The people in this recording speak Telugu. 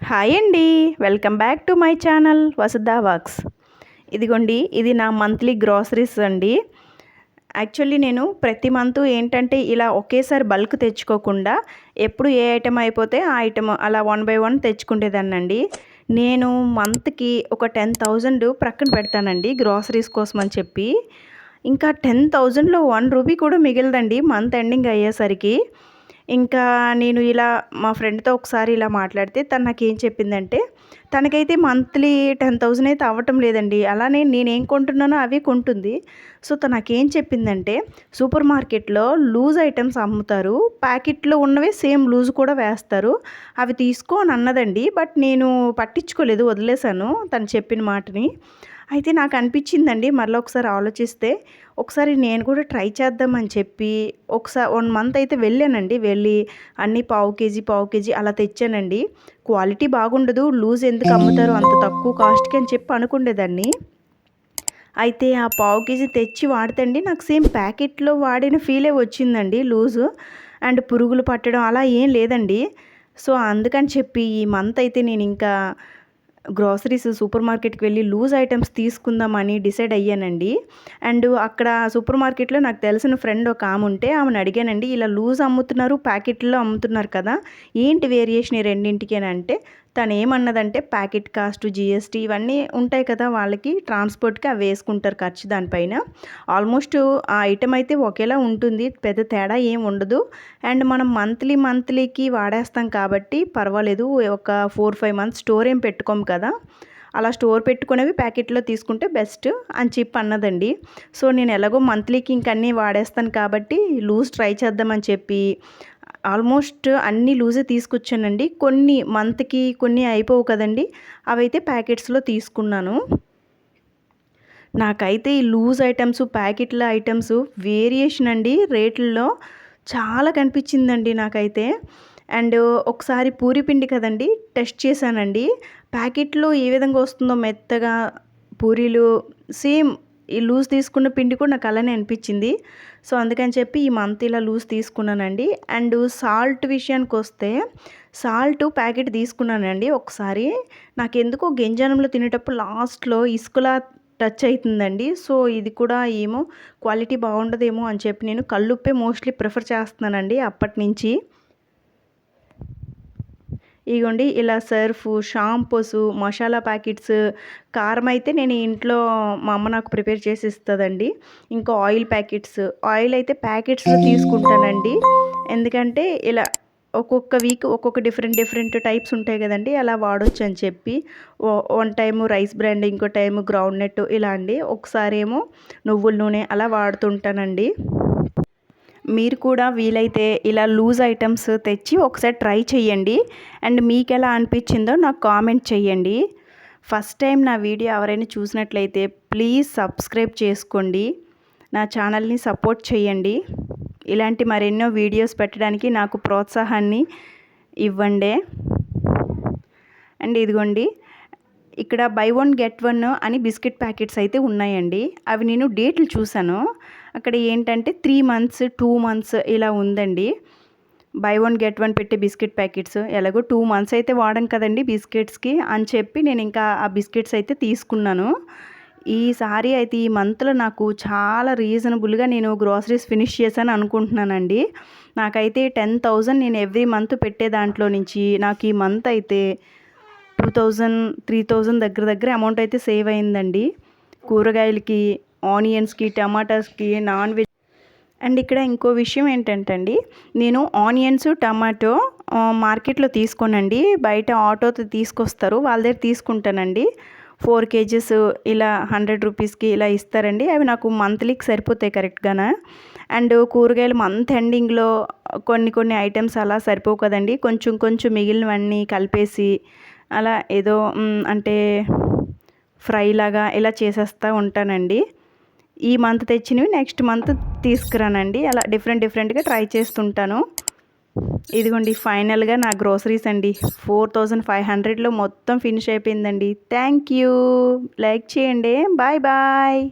హాయ్ అండి. Welcome back to my channel Vasudha works ఇదిగోండి ఇది నా మంత్లీ గ్రాసరీస్ అండి. యాక్చువల్లీ నేను ప్రతి మంత్ ఏంటంటే ఇలా ఒకేసారి బల్క్ తెచ్చుకోకుండా ఎప్పుడు ఏ ఐటెం అయిపోతే ఆ ఐటెం అలా వన్ బై వన్ తెచ్చుకునేదాన్నండి నేను మంత్కి ఒక టెన్ థౌజండ్ ప్రక్కన పెడతానండి గ్రాసరీస్ కోసం అని చెప్పి. ఇంకా టెన్ థౌజండ్లో వన్ రూపీ కూడా మిగిలదండి మంత్ ఎండింగ్ అయ్యేసరికి. ఇంకా నేను ఇలా మా ఫ్రెండ్తో ఒకసారి ఇలా మాట్లాడితే తను నాకు ఏం చెప్పిందంటే తనకైతే మంత్లీ టెన్ థౌజండ్ అయితే అవ్వటం లేదండి. అలానే నేనేం కొంటున్నానో అవి కొంటుంది. సో తను నాకేం చెప్పిందంటే సూపర్ మార్కెట్లో లూజ్ ఐటమ్స్ అమ్ముతారు. ప్యాకెట్లో ఉన్నవే సేమ్ లూజ్ కూడా వేస్తారు. అవి తీసుకో అని అన్నదండి. బట్ నేను పట్టించుకోలేదు వదిలేశాను తను చెప్పిన మాటని. అయితే నాకు అనిపించిందండి మరలా ఒకసారి ఆలోచిస్తే ఒకసారి నేను కూడా ట్రై చేద్దామని చెప్పి ఒకసారి వన్ మంత్ అయితే వెళ్ళానండి. వెళ్ళి అన్నీ పావు కేజీ పావు కేజీ అలా తెచ్చానండి. క్వాలిటీ బాగుండదు లూజ్ ఎందుకు అమ్ముతారు అంత తక్కువ కాస్ట్కి అని చెప్పి అనుకుండేదాన్ని. అయితే ఆ పావు కేజీ తెచ్చి వాడితే నాకు సేమ్ ప్యాకెట్లో వాడిన ఫీలే వచ్చిందండి లూజు. అండ్ పురుగులు పట్టడం అలా ఏం లేదండి. సో అందుకని చెప్పి ఈ మంత్ అయితే నేను ఇంకా గ్రాసరీస్ సూపర్ మార్కెట్కి వెళ్ళి లూజ్ ఐటమ్స్ తీసుకుందామని డిసైడ్ అయ్యానండి. అండ్ అక్కడ సూపర్ మార్కెట్లో నాకు తెలిసిన ఫ్రెండ్ ఒక ఆమె ఉంటే ఆమెను అడిగానండి ఇలా లూజ్ అమ్ముతున్నారు ప్యాకెట్లో అమ్ముతున్నారు కదా ఏంటి వేరియేషన్ ఈ రెండింటికి? అని అంటే తను ఏమన్నదంటే ప్యాకెట్ కాస్ట్ జిఎస్టీ ఇవన్నీ ఉంటాయి కదా వాళ్ళకి ట్రాన్స్పోర్ట్కి అవి వేసుకుంటారు ఖర్చు దానిపైన. ఆల్మోస్ట్ ఆ ఐటెం అయితే ఒకేలా ఉంటుంది పెద్ద తేడా ఏం ఉండదు. అండ్ మనం మంత్లీ మంత్లీకి వాడేస్తాం కాబట్టి పర్వాలేదు ఒక ఫోర్ ఫైవ్ మంత్స్ స్టోర్ ఏం పెట్టుకోము కదా. అలా స్టోర్ పెట్టుకునేవి ప్యాకెట్లో తీసుకుంటే బెస్ట్ అని చెప్పి అన్నదండి. సో నేను ఎలాగో మంత్లీకి ఇంకన్నీ వాడేస్తాను కాబట్టి లూజ్ ట్రై చేద్దామని చెప్పి ఆల్మోస్ట్ అన్ని లూజే తీసుకొచ్చానండి. కొన్ని మంత్కి కొన్ని అయిపోవు కదండి. అవైతే ప్యాకెట్స్లో తీసుకున్నాను. నాకైతే ఈ లూజ్ ఐటమ్స్ ప్యాకెట్ల ఐటమ్స్ వేరియేషన్ అండి రేట్లలో చాలా కనిపించిందండి నాకైతే. అండ్ ఒకసారి పూరి పిండి కదండి టెస్ట్ చేశానండి. ప్యాకెట్లో ఏ విధంగా వస్తుందో మెత్తగా పూరీలు సేమ్ ఈ లూజ్ తీసుకున్న పిండి కూడా నాకు అలానే అనిపించింది. సో అందుకని చెప్పి ఈ మంత్ ఇలా లూజ్ తీసుకున్నానండి. అండ్ సాల్ట్ విషయానికి వస్తే సాల్ట్ ప్యాకెట్ తీసుకున్నానండి ఒకసారి. నాకు ఎందుకో గింజనంలో తినేటప్పుడు లాస్ట్లో ఇసుకలా టచ్ అవుతుందండి సో ఇది కూడా ఏమో క్వాలిటీ బాగుండదేమో అని చెప్పి నేను కళ్ళుప్పే మోస్ట్లీ ప్రిఫర్ చేస్తున్నానండి అప్పటి నుంచి. ఇగోండి ఇలా సర్ఫ్ షాంపూస్ మసాలా ప్యాకెట్స్ కారం అయితే నేను ఇంట్లో మా అమ్మ నాకు ప్రిపేర్ చేసి ఇస్తుందండి ఇంకా ఆయిల్ ప్యాకెట్స్. ఆయిల్ అయితే ప్యాకెట్స్లో తీసుకుంటానండి. ఎందుకంటే ఇలా ఒక్కొక్క వీక్ ఒక్కొక్క డిఫరెంట్ డిఫరెంట్ టైప్స్ ఉంటాయి కదండి అలా వాడొచ్చు అని చెప్పి వన్ టైము రైస్ బ్రాండ్ ఇంకో టైము గ్రౌండ్ నెట్ ఇలా అండి. ఒకసారి ఏమో నువ్వుల నూనె అలా వాడుతుంటానండి. మీరు కూడా వీలైతే ఇలా లూజ్ ఐటమ్స్ తెచ్చి ఒకసారి ట్రై చేయండి అండ్ మీకు ఎలా అనిపించిందో నాకు కామెంట్ చేయండి ఫస్ట్ టైం నా వీడియో ఎవరైనా చూసినట్లయితే ప్లీజ్ సబ్స్క్రైబ్ చేసుకోండి. నా ఛానల్ని సపోర్ట్ చేయండి ఇలాంటి మరెన్నో వీడియోస్ పెట్టడానికి నాకు ప్రోత్సాహాన్ని ఇవ్వండి. అండ్ ఇదిగోండి ఇక్కడ బై వన్ గెట్ వన్ అని బిస్కెట్ ప్యాకెట్స్ అయితే ఉన్నాయండి. అవి నేను డేట్లు చూశాను. అక్కడ ఏంటంటే త్రీ మంత్స్ టూ మంత్స్ ఇలా ఉందండి. బై వన్ గెట్ వన్ పెట్టే బిస్కెట్ ప్యాకెట్స్. ఎలాగో టూ మంత్స్ అయితే వాడం కదండి బిస్కెట్స్కి అని చెప్పి నేను ఇంకా ఆ బిస్కెట్స్ అయితే తీసుకున్నాను. ఈసారి అయితే ఈ మంత్లో నాకు చాలా రీజనబుల్గా నేను గ్రాసరీస్ ఫినిష్ చేశాను అనుకుంటున్నానండి. నాకైతే టెన్ థౌజండ్ నేను ఎవ్రీ మంత్ పెట్టే దాంట్లో నుంచి నాకు ఈ మంత్ అయితే టూ థౌజండ్ త్రీ థౌజండ్ దగ్గర దగ్గర అమౌంట్ అయితే సేవ్ అయిందండి. కూరగాయలకి ఆనియన్స్కి టమాటాస్కి నాన్ వెజ్ అండ్ ఇక్కడ ఇంకో విషయం ఏంటంటే అండి నేను ఆనియన్స్ టమాటో మార్కెట్లో తీసుకోనండి. బయట ఆటోతో తీసుకొస్తారు వాళ్ళ దగ్గర తీసుకుంటానండి. ఫోర్ కేజెస్ ఇలా హండ్రెడ్ రూపీస్కి ఇలా ఇస్తారండి. అవి నాకు మంత్లీకి సరిపోతాయి కరెక్ట్గానే. అండ్ కూరగాయలు మంత్ ఎండింగ్లో కొన్ని కొన్ని ఐటమ్స్ అలా సరిపోవు కదండి. కొంచెం కొంచెం మిగిలినవన్నీ కలిపేసి అలా ఏదో అంటే ఫ్రై లాగా ఇలా చేసేస్తూ ఉంటానండి. ఈ మంత్ తెచ్చినవి నెక్స్ట్ మంత్ తీసుకురానండి. అలా డిఫరెంట్ డిఫరెంట్గా ట్రై చేస్తుంటాను. ఇదిగోండి ఫైనల్గా నా గ్రోసరీస్ అండి. ఫోర్ థౌజండ్ ఫైవ్ హండ్రెడ్లో మొత్తం ఫినిష్ అయిపోయిందండి. Thank you. లైక్ చేయండి. Bye bye.